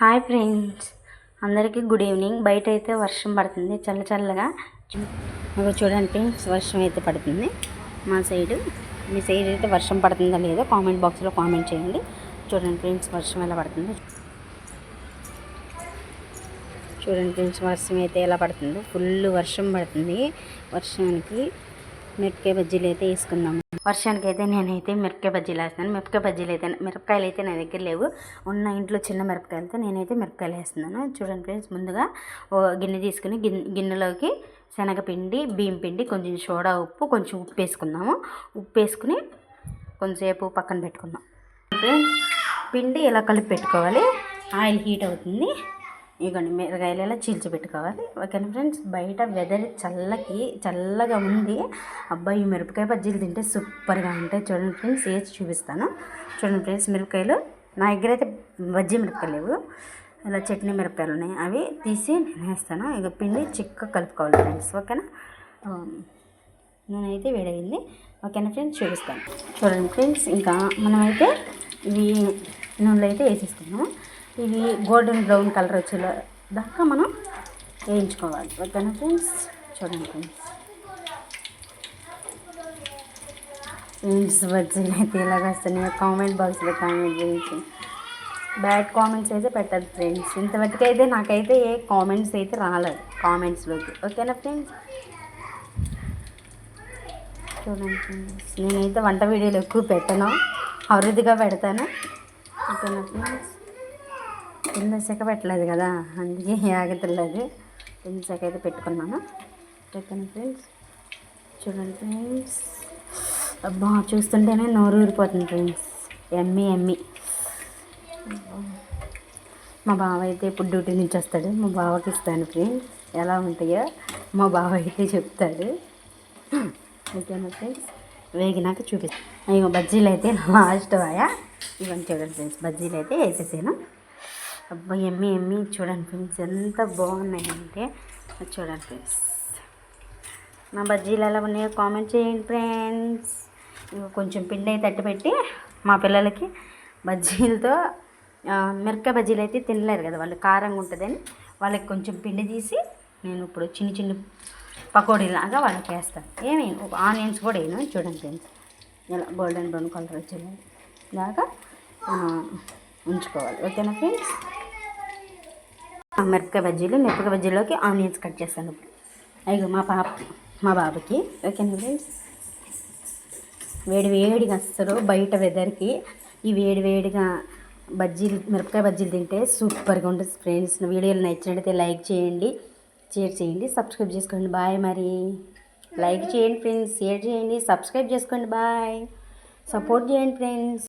Hi friends. అందరికీ good evening. బయట అయితే వర్షం పడుతుంది. చల్ల చల్లగా. ఇగో చూడండి ఫ్రెండ్స్ వర్షం అయితే పడుతుంది మా సైడు. మీ సైడ్ అయితే వర్షం పడుతుందా లేదో కామెంట్ బాక్స్లో కామెంట్ చేయండి. చూడండి ఫ్రెండ్స్ వర్షం ఎలా పడుతుంది? చూడండి ఫ్రెండ్స్ వర్షం అయితే ఎలా పడుతుందో? ఫుల్ వర్షం పడుతుంది. వర్షానికి మిరపకాయ బజ్జీలు అయితే వేసుకుందాము వర్షానికి అయితే నేనైతే మిరపకాయ బజ్జీలు వేస్తున్నాను. మిరపకాయ బజ్జీలు అయితే మిరపకాయలు అయితే నా దగ్గర లేవు. ఉన్న ఇంట్లో చిన్న మిరపకాయలతో నేనైతే మిరపకాయలు వేస్తున్నాను. చూడండి ఫ్రెండ్స్ ముందుగా ఓ గిన్నె తీసుకుని గిన్నె గిన్నెలోకి శనగపిండి బియ్యం పిండి కొంచెం సోడా ఉప్పు కొంచెం ఉప్పు వేసుకుందాము. ఉప్పు వేసుకుని కొంచెంసేపు పక్కన పెట్టుకుందాం. ఫ్రెండ్స్ పిండి ఇలా కలిపి పెట్టుకోవాలి? ఆయిల్ హీట్ అవుతుంది. ఇగోండి మిరగాయలు ఇలా చీల్చి పెట్టుకోవాలి ఓకేనా ఫ్రెండ్స్? బయట వెదర్ చల్లకి చల్లగా ఉంది. అబ్బాయి ఈ మిరపకాయ బజ్జీలు తింటే సూపర్గా ఉంటాయి. చూడండి ఫ్రెండ్స్ వేసి చూపిస్తాను. చూడండి ఫ్రెండ్స్ మిరపకాయలు. నా దగ్గర అయితే బజ్జీ మిరపకాయలు లేవు. ఇలా చట్నీ మిరపకాయలు ఉన్నాయి. అవి తీసి నేను వేస్తాను ఇక పిండి చిక్క కలుపుకోవాలి ఫ్రెండ్స్. ఓకేనా? నేనైతే వేడైంది ఓకేనా ఫ్రెండ్స్? చూపిస్తాను. చూడండి ఫ్రెండ్స్ ఇంకా మనమైతే ఇవి నూనెలో అయితే వేసేసుకున్నాము ఇవి గోల్డెన్ బ్రౌన్ కలర్ వచ్చేలా దాకా మనం వేయించుకోవాలి. ఓకేనా ఫ్రెండ్స్? చూడండి ఫ్రెండ్స్. ఫ్రెండ్స్ బజ్జీలు అయితే ఇలాగ వస్తున్నాయి కామెంట్ బాక్స్లో కామెంట్ చేయించి బ్యాడ్ కామెంట్స్ అయితే పెట్టదు ఫ్రెండ్స్. ఇంతవరకు అయితే నాకైతే ఏ కామెంట్స్ అయితే రాలేదు కామెంట్స్లోకి. ఓకేనా ఫ్రెండ్స్? చూడండి ఫ్రెండ్స్ నేనైతే వంట వీడియోలు ఎక్కువ పెట్టను. అభివృద్ధిగా పెడతాను. ఓకేనా ఫ్రెండ్స్? కింద సెక పెట్టలేదు కదా అందుకే ఆగతలేదు కింద సెక అయితే పెట్టుకున్నాను. ఓకేనా ఫ్రెండ్స్ చూడండి ఫ్రెండ్స్. అబ్బా చూస్తుంటేనే నోరు ఊరిపోతుంది ఫ్రెండ్స్. ఎమ్మి ఎమ్మి. మా బావ అయితే ఇప్పుడు డ్యూటీ నుంచి వస్తాడు. మా బావకి ఇస్తాను ఫ్రెండ్స్. ఎలా ఉంటాయో మా బావ అయితే చెప్తాడు. ఓకేనా ఫ్రెండ్స్? వేగినాక చూపిస్తాను ఇక బజ్జీలు అయితే లాస్ట్ అయ్యా ఇవన్నీ చూడండి ఫ్రెండ్స్ బజ్జీలు అయితే వేసేసాను. అబ్బా ఎమ్మి ఎమ్మి చూడండి ఫ్రెండ్స్ ఎంత బాగున్నాయంటే చూడండి ఫ్రెండ్స్. నా బజ్జీలు ఎలా ఉన్నాయో కామెంట్ చేయండి ఫ్రెండ్స్. కొంచెం పిండి అయితే అట్టు పెట్టి మా పిల్లలకి బజ్జీలతో మిరక బజ్జీలు అయితే తినలేరు కదా వాళ్ళు కారంగా ఉంటుందని వాళ్ళకి కొంచెం పిండి తీసి నేను ఇప్పుడు చిన్న చిన్న పకోడీలాగా వాళ్ళకి వేస్తాను. ఏమి ఆనియన్స్ కూడా వేయను చూడండి ఫ్రెండ్స్. ఇలా గోల్డెన్ బ్రౌన్ కలర్ వచ్చేలాగా దాకా ఉంచుకోవాలి. ఓకేనా ఫ్రెండ్స్? మిరపకాయ బజ్జీలు మిరపకాయ బజ్జీలోకి ఆనియన్స్ కట్ చేస్తాను. ఇప్పుడు అయ్యో మా పాప మా బాబుకి. ఓకేనా ఫ్రెండ్స్ వేడి వేడిగా అస్సలు బయట వెదర్కి ఈ వేడి వేడిగా బజ్జీలు మిరపకాయ బజ్జీలు తింటే సూపర్గా ఉంటుంది ఫ్రెండ్స్. వీడియోలు నచ్చినట్టయితే లైక్ చేయండి షేర్ చేయండి సబ్స్క్రైబ్ చేసుకోండి. బాయ్ మరి. లైక్ చేయండి ఫ్రెండ్స్ షేర్ చేయండి సబ్స్క్రైబ్ చేసుకోండి. బాయ్. సపోర్ట్ చేయండి ఫ్రెండ్స్.